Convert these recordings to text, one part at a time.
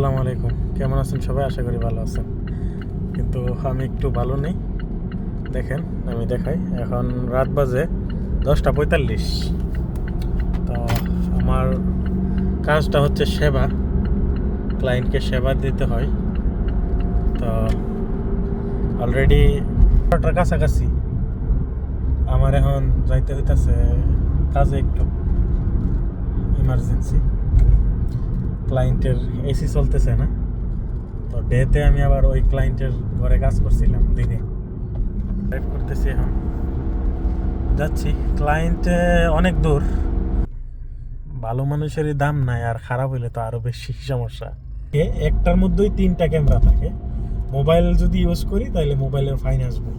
আসসালামু আলাইকুম। কেমন আছেন সবাই? আশা করি ভালো আছেন। কিন্তু আমি একটু ভালো নেই। দেখেন, আমি দেখাই। এখন রাত বাজে দশটা পঁয়তাল্লিশ। তো আমার কাজটা হচ্ছে সেবা। ক্লায়েন্টকে সেবা দিতে হয়। তো অলরেডি বারোটার কাছাকাছি। আমার এখন যাইতে হইতেছে কাজে একটু। ইমার্জেন্সি ক্লায়েন্টের এসি চলতেছে না। তো ডেতে আমি আবার ওই ক্লায়েন্টের ঘরে কাজ করছিলাম, দিনে। ড্রাইভ করতেছি এখন। যাচ্ছি। ক্লায়েন্ট অনেক দূর। ভালো মানুষেরই দাম নাই, আর খারাপ হইলে তো আরও বেশি সমস্যা। একটার মধ্যেই তিনটা ক্যামেরা থাকে। মোবাইল যদি ইউজ করি তাহলে মোবাইলের ফাইন আসবে।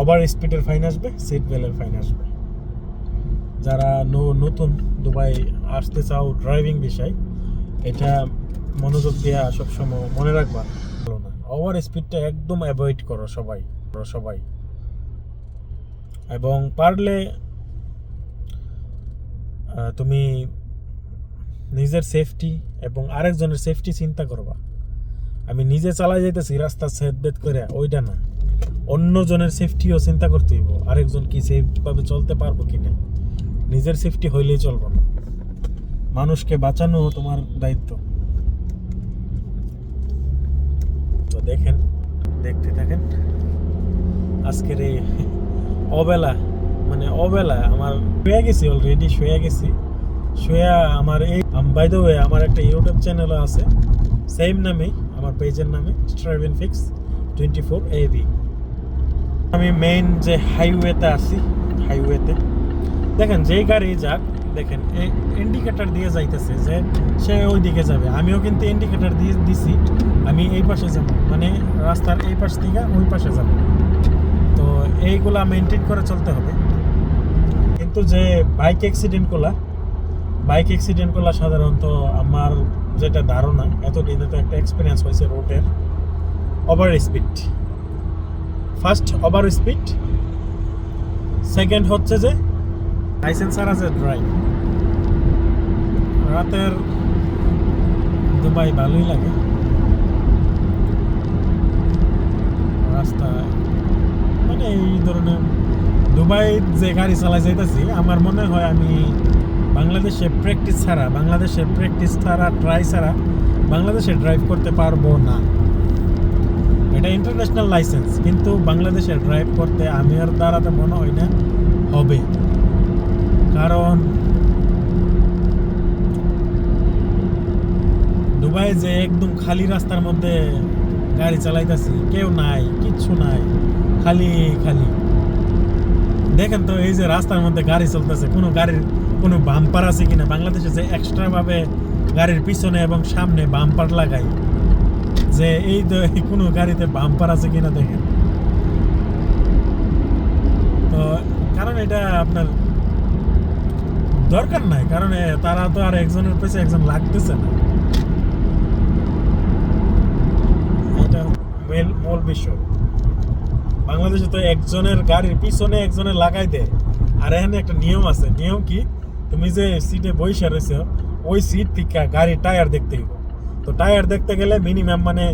ওভার স্পিডের ফাইন আসবে সিট বেলের ফাইন আসবে। যারা নতুন দুবাই আসতে চাও ড্রাইভিং বিষয়, এটা মনোযোগ দেওয়া সবসময় মনে রাখবা। না ওভার স্পিডটা একদম অ্যাভয়েড করো সবাই সবাই। এবং পারলে তুমি নিজের সেফটি এবং আরেকজনের সেফটি চিন্তা করবা। আমি নিজে চালাই যাইতেছি, রাস্তা সেট বেদ করে ওইটা না। অন্য জনের সেফটিও চিন্তা করতে হইব, আরেকজন কি সেফভাবে চলতে পারব কিনা। নিজের সেফটি হইলেই চলবো না। মানুষকে বাঁচানো তোমার দায়িত্ব। তো দেখেন, দেখতে থাকেন, আজকের এই অবেলা মানে অবেলা আমার শুয়ে গেছি অলরেডি শুয়ে গেছি। শুয়ে আমার এই বাই দ্য ওয়ে আমার একটা ইউটিউব চ্যানেলও আছে। সেম নামেই, আমার পেজের নামে স্ট্রাইভেন ফিক্স টোয়েন্টি ফোর এ আমি মেইন যে হাইওয়েতে আছি হাইওয়েতে দেখেন, যেই গাড়ি যাক, দেখেন এই ইন্ডিকেটর দিয়ে যাইতেছে যে সে ওই দিকে যাবে। আমিও কিন্তু ইন্ডিকেটার দিয়ে দিছি, আমি এই পাশে যাব। মানে রাস্তার এই পাশ থেকে ওই পাশে যাব। তো এইগুলা মেনটেন করে চলতে হবে। কিন্তু যে বাইক অ্যাক্সিডেন্টগুলা বাইক অ্যাক্সিডেন্টগুলা সাধারণত আমার যেটা ধারণা, এতদিনে তো একটা এক্সপিরিয়েন্স হয়েছে রোডের over speed first over speed second হচ্ছে যে লাইসেন্স আর আছে ড্রাইভ। রাতের দুবাই ভালোই লাগে। রাস্তা মানে এই ধরনের দুবাই যে গাড়ি চালাই যাইতেছি, আমার মনে হয় আমি বাংলাদেশে প্র্যাকটিস ছাড়া, বাংলাদেশে প্র্যাকটিস ছাড়া ট্রাই ছাড়া বাংলাদেশে ড্রাইভ করতে পারব না। এটা ইন্টারন্যাশনাল লাইসেন্স কিন্তু বাংলাদেশে ড্রাইভ করতে আমি আর দ্বারাতে মনে হয় না, হবে। কারণ দুবাই যে একদম খালি রাস্তার মধ্যে গাড়ি চালাইতেছি, কেউ নাই, কিচ্ছু নাই, খালি খালি। দেখেন তো এই যে রাস্তার মধ্যে গাড়ি চলতেছে, কোনো গাড়ির কোনো বাম্পার আছে কিনা? বাংলাদেশে যে এক্সট্রা ভাবে গাড়ির পিছনে এবং সামনে বাম্পার লাগাই যে এই তো কোনো গাড়িতে বাম্পার আছে কিনা দেখেন। তো কারণ এটা আপনার দরকার নাই, কারণ তারা তো আর একজনের পেছনে একজন লাগতেছে না। এটা মেল মূল বিষয়। বাংলাদেশে তো একজনের গাড়ির পিছনে একজনের লাগাই দেয়। আর এখানে একটা নিয়ম আছে। নিয়ম কি? তুমি যে সিটে বইসা রয়েছো, ওই সিট থেকে গাড়ির টায়ার দেখতে হইব। তো টায়ার দেখতে গেলে মিনিমাম মানে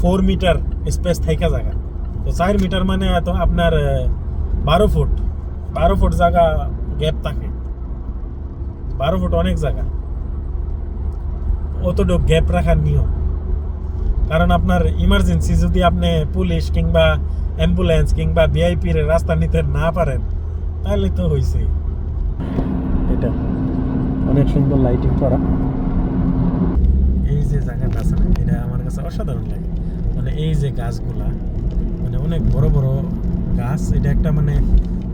ফোর মিটার স্পেস থাকা জায়গা। তো চার মিটার মানে তো আপনার বারো ফুট বারো ফুট জায়গা গ্যাপ থাকে। বারো ফুট অনেক জায়গা। অতটুকু গ্যাপ রাখার নিয়ম। কারণ আপনার ইমার্জেন্সি যদি আপনি পুলিশ কিংবা অ্যাম্বুলেন্স কিংবা ভিআইপির রাস্তা নিতে না পারেন তাহলে তো হয়েছে এটা অনেক সুন্দর লাইটিং করা। এই যে জায়গাটা আছে না এটা আমার কাছে অসাধারণ লাগে। মানে এই যে গাছগুলা মানে অনেক বড় বড় গাছ এটা একটা মানে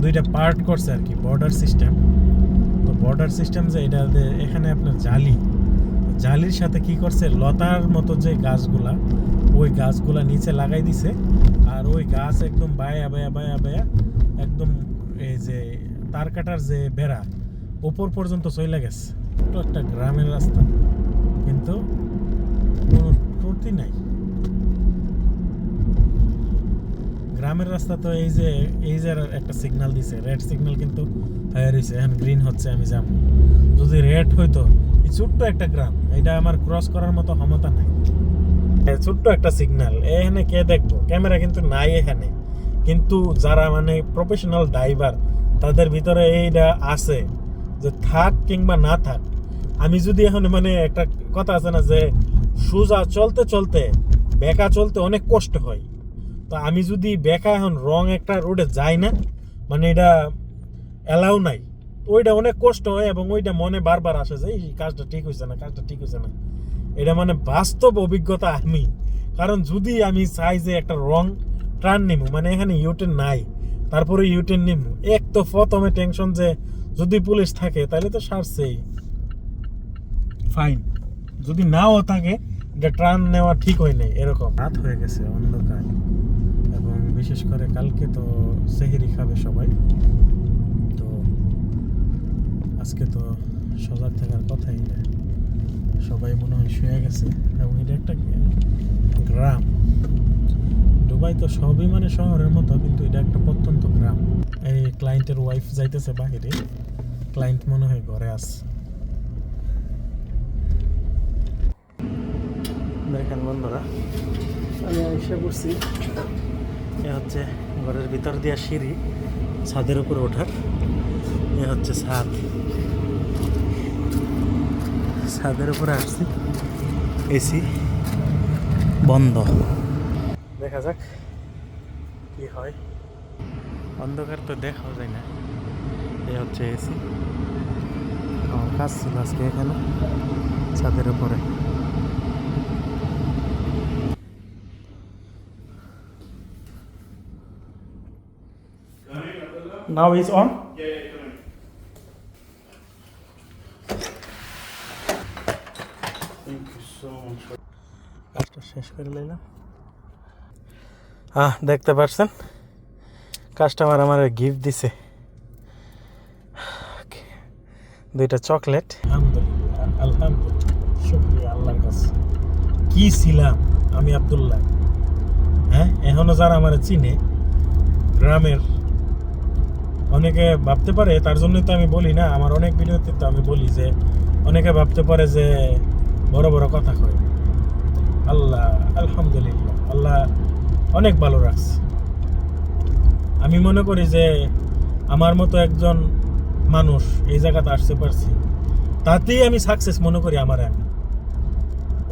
দুইটা পার্ট করছে আর কি বর্ডার সিস্টেম বর্ডার সিস্টেম যে এটা এখানে আপনার জালি, জালির সাথে কি করছে? লতার মতো যে গাছগুলা, ওই গাছগুলা নিচে লাগাই দিছে। আর ওই গাছ একদম বায়া বায়া বায়া বায়া একদম এই যে তার কাটার যে বেড়া, ওপর পর্যন্ত চলে গেছে। একটা গ্রামের রাস্তা। কিন্তু কোনো ত্রুটি নাই। গ্রামের রাস্তা তো এই যে এই যে একটা সিগনাল দিছে। রেড সিগন্যাল কিন্তু হয়ে রয়েছে এখন গ্রিন হচ্ছে, আমি যাব। যদি রেড হইতো, এই ছোট্ট একটা গ্রাম এটা আমার ক্রস করার মতো ক্ষমতা নাই। ছোট্ট একটা সিগনাল এখানে কে দেখব? ক্যামেরা কিন্তু নাই এখানে। কিন্তু যারা মানে প্রফেশনাল ড্রাইভার তাদের ভিতরে এইটা আছে যে থাক কিংবা না থাক, আমি যদি এখন মানে একটা কথা আছে না যে, সোজা চলতে চলতে, বেকা চলতে অনেক কষ্ট হয়। তো আমি যদি বেকা এখন রং একটা রোডে যাই না মানে এটা অ্যালাউ নাই ওইটা অনেক কষ্ট হয় এবং ওইটা মনে বারবার আসে যে, এই কাজটা ঠিক হয়েছে না, কাজটা ঠিক হয়েছে না। এটা মানে বাস্তব অভিজ্ঞতা আমি। কারণ যদি আমি চাই যে একটা রং টার্ন নিমু মানে এখানে ইউটেন নাই, তারপরে ইউটেন নিমু, এক তো প্রথমে টেনশন যে যদি পুলিশ থাকে তাহলে তো সারছেই। ফাইন যদি নাও থাকে, এটা ট্রান নেওয়া ঠিক হয় নাই, এরকম। রাত হয়ে গেছে, অন্ধকার। বিশেষ করে কালকে তো সেহেরি খাবে সবাই। তো আজকে তো সজাগ থাকার কথাই না। সবাই মনে হয় শুয়ে গেছে। এবং এটা একটা গ্রাম। দুবাই তো সবই মানে শহরের মতো, কিন্তু এটা একটা প্রত্যন্ত গ্রাম। এই ক্লায়েন্টের ওয়াইফ যাইতেছে বাহিরে। ক্লায়েন্ট মনে হয় ঘরে আছে। দেখেন বন্ধুরা, আমি এসে পড়ছি এ হচ্ছে ঘরের ভিতর দিয়া সিঁড়ি, ছাদের উপরে ওঠার। এ হচ্ছে ছাদ। ছাদের উপরে আসছি। এসি বন্ধ। দেখা যাক কি হয়। অন্ধকার তো দেখাও যায় না। এ হচ্ছে এসি। কাজ ছিল আজকে এখানে, ছাদের উপরে। Now it's on? কাজটা শেষ করে নিলাম হ্যাঁ দেখতে পারছেন? কাস্টমার আমার গিফট দিছে। দুইটা চকলেট আলহামদুলিল্লাহ আলহামদুলিল্লাহ। শুক্রিয়া আল্লাহর কাছে। কি ছিলাম আমি আব্দুল্লাহ? হ্যাঁ এখনও যারা আমার চিনে গ্রামের অনেকে ভাবতে পারে, তার জন্যই তো আমি বলি না, আমার অনেক ভিডিওতে তো আমি বলি যে, অনেকে ভাবতে পারে যে, বড় বড় কথা কয়। আল্লাহ, আলহামদুলিল্লাহ, আল্লাহ অনেক ভালো রাখছে। আমি মনে করি যে, আমার মতো একজন মানুষ এই জায়গাতে আসতে পারছি, তাতেই আমি সাকসেস মনে করি আমার আমি।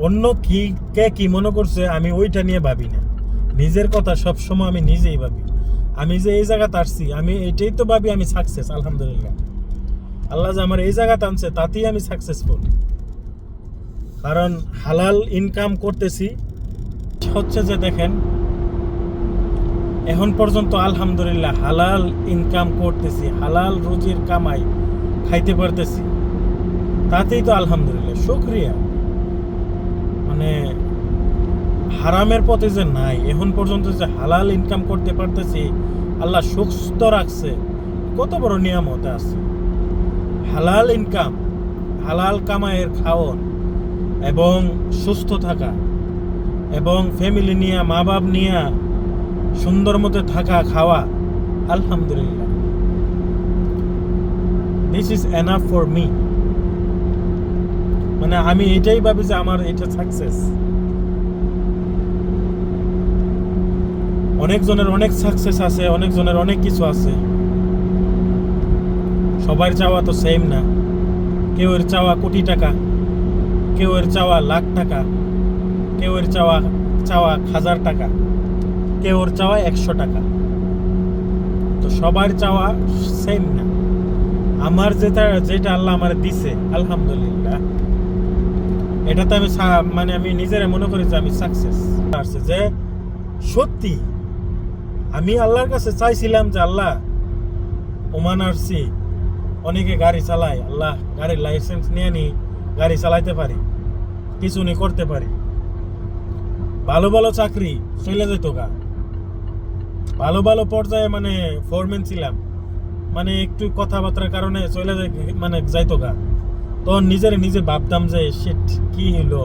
অন্য কি, কে কি মনে করছে আমি ওইটা নিয়ে ভাবি না। নিজের কথা সবসময় আমি নিজেই ভাবি। আমি যে এই জায়গাতে আসছি, আমি এইটাই তো ভাবি আমি সাকসেস আলহামদুলিল্লাহ। আল্লাহ যে আমার এই জায়গাতে আনছে, তাতেই আমি সাকসেসফুল কারণ হালাল ইনকাম করতেছি। হচ্ছে যে দেখেন, এখন পর্যন্ত আলহামদুলিল্লাহ হালাল ইনকাম করতেছি, হালাল রুজির কামাই খাইতে পারতেছি। তাতেই তো আলহামদুলিল্লাহ, শুক্রিয়া। মানে হারামের পথে যে নাই, এখন পর্যন্ত যে হালাল ইনকাম করতে পারতেছি, আল্লাহ সুস্থ রাখছে, কত বড় নিয়ামতে আছে। হালাল ইনকাম হালাল কামাইয়ের খাওয়ন এবং সুস্থ থাকা এবং ফ্যামিলি নিয়ে মা বাপ নিয়ে সুন্দর মতো থাকা, খাওয়া, আলহামদুলিল্লাহ। This is enough for me মানে আমি এটাই ভাবি যে আমার এটা সাকসেস অনেকজনের অনেক সাকসেস আছে, অনেকজনের অনেক কিছু আছে। সবার চাওয়া তো সেম না। কেউ এর চাওয়া কোটি টাকা কেউ এর চাওয়া লাখ টাকা কেউ এর চাওয়া চাওয়া হাজার টাকা কেউ ওর চাওয়া একশো টাকা। তো সবার চাওয়া সেম না। আমার যেটা যেটা আল্লাহ আমার দিছে, আলহামদুলিল্লাহ। এটাতে আমি মানে আমি নিজেরা মনে করি যে আমি সাকসেস আসছে যে সত্যি আমি আল্লাহর কাছে চাইছিলাম যে আল্লাহ, ওমান আসছি অনেকে গাড়ি চালায়, আল্লাহ গাড়ির লাইসেন্স নিয়ে নি, গাড়ি চালাইতে পারি, কিছু নি করতে পারি। ভালো ভালো চাকরি চলে যেত গা। ভালো ভালো পর্যায়ে মানে ফোরম্যান ছিলাম মানে একটু কথাবার্তার কারণে চলে যায় মানে যাইতো গা। তখন নিজের নিজে ভাবতাম যে শিট কি হলো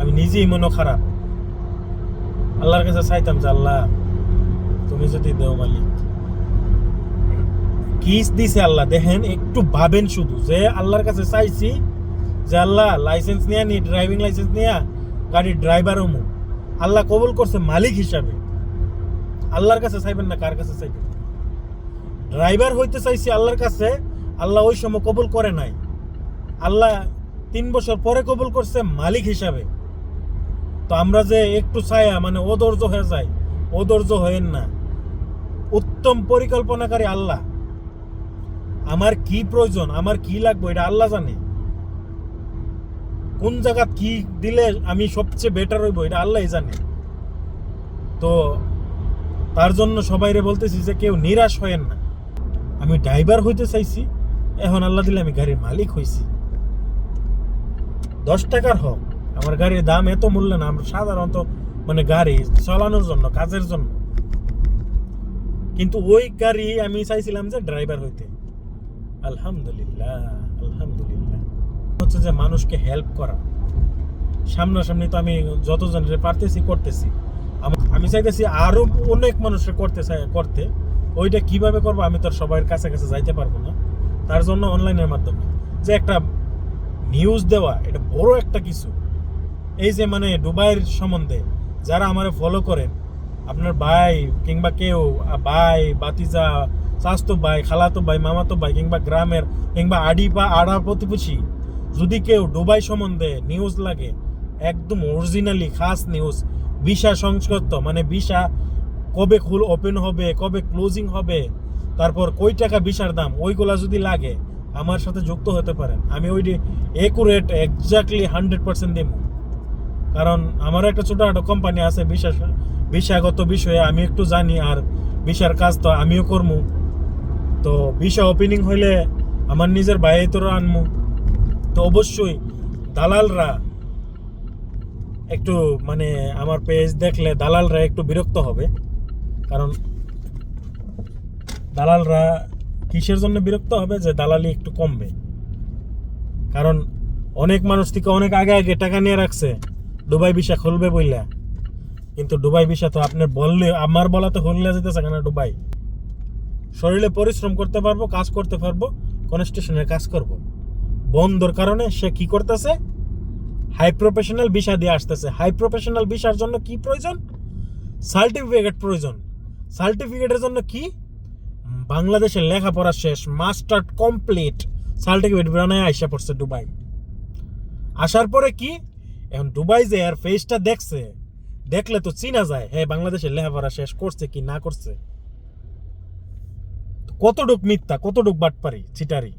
আমি নিজেই মনে খারাপ আল্লাহর কাছে চাইতাম যে, আল্লাহ তুমি যদি দেও কিস দিছে আল্লাহ, দেখেন একটু ভাবেন শুধু, যে আল্লাহর কাছে চাইছি যে আল্লাহ লাইসেন্স নিয়ে নি ড্রাইভিং লাইসেন্স নিয়ে গাড়ির ড্রাইভার আল্লাহ করছে মালিক হিসাবে। আল্লাহর কাছে চাইবেন না, কার কাছে চাইবেন? ড্রাইভার হইতে চাইছি আল্লাহর কাছে, আল্লাহ ওই সময় কবুল করে নাই। আল্লাহ তিন বছর পরে কবুল করছে মালিক হিসাবে। তো আমরা যে একটু ছায়া মানে অধৈর্য হয়ে যাই, অধৈর্য হয়েন না। উত্তম পরিকল্পনাকারী আল্লাহ। আমার কি প্রয়োজন? আমার কি লাগবে? এটা আল্লাহ জানে। কোন জায়গা কি দিলে আমি সবচেয়ে বেটার হইব, এটা আল্লাহই জানে। তো তার জন্য সবাইরে বলতেছি যে কেউ নিরাশ হয়েন না। আমি ড্রাইভার হইতে চাইছি, এখন আল্লাহ দিলে আমি গাড়ির মালিক হয়েছি দশ টাকার হোক। আমার গাড়ির দাম এত মূল্য না, আমরা সাধারণত মানে গাড়ি চালানোর জন্য, কাজের জন্য। কিন্তু ওই গাড়ি আমি চাইছিলাম যে ড্রাইভার হইতে। আলহামদুলিল্লাহ আলহামদুলিল্লাহ। হচ্ছে যে মানুষকে হেল্প করা। সামনাসামনি তো আমি যতজনের পারতেছি, করতেছি। আমি চাইতেছি আরও অনেক মানুষের করতে করতে। ওইটা কীভাবে করব আমি তো সবার কাছে কাছে যাইতে পারব না। তার জন্য অনলাইনের মাধ্যমে। যে একটা নিউজ দেওয়া, এটা বড় একটা কিছু। এই যে মানে দুবাইয়ের সম্বন্ধে যারা আমারে ফলো করেন আপনার ভাই কিংবা কেউ ভাই বাতিজা চাস্তো ভাই, খালাতো ভাই, মামাতো ভাই কিংবা গ্রামের কিংবা আডি বা আড়া প্রতিবেশী যদি কেউ দুবাই সম্বন্ধে নিউজ লাগে, একদম অরিজিনালি খাস নিউজ ভিসা সংস্কৃত মানে ভিসা কবে খুল ওপেন হবে, কবে ক্লোজিং হবে, তারপর কই টাকা ভিসার দাম, ওইগুলা যদি লাগে, আমার সাথে যুক্ত হতে পারেন। আমি ওই একুরেট এক্স্যাক্টলি হান্ড্রেড পার্সেন্ট দেবো। কারণ আমারও একটা ছোটখাটো কোম্পানি আছে বিশ্বাস বিষাগত বিষয়ে আমি একটু জানি আর বিষার কাজ তো আমিও করব তো ভিসা ওপেনিং হইলে আমার নিজের বাইরে তোরা আনমু। তো অবশ্যই দালালরা একটু মানে আমার পেজ দেখলে দালালরা একটু বিরক্ত হবে। কারণ দালালরা কিসের জন্য বিরক্ত হবে? যে দালালি একটু কমবে। কারণ অনেক মানুষ থেকে অনেক আগে আগে টাকা নিয়ে রাখছে। দুবাই ভিসা খুলবে বইলা। কিন্তু ডুবাই ভিসা তো আপনার বললে, আমার বলা তো হলে যেতেছে কেন ডুবাই শরীরে পরিশ্রম করতে পারব, কাজ করতে পারব কোন স্টেশনে কাজ করব। বন্ধর কারণে সে কি করতেছে? হাই প্রফেশনাল ভিসা দিয়ে আসতেছে। হাই প্রফেশনাল ভিসার জন্য কি প্রয়োজন? সার্টিফিকেট প্রয়োজন। সার্টিফিকেটের জন্য কি? বাংলাদেশের লেখাপড়া শেষ মাস্টার কমপ্লিট সার্টিফিকেট বানায় আইসা পড়ছে দুবাই। আসার পরে কি? এখন দুবাই যে এর ফেসটা দেখছে, দেখলে তো চিনা যায় হ্যাঁ বাংলাদেশের লেখাপড়া শেষ করছে কি না করছে। কতটুক মিথ্যা, কতটুক বাটপারি চিটারি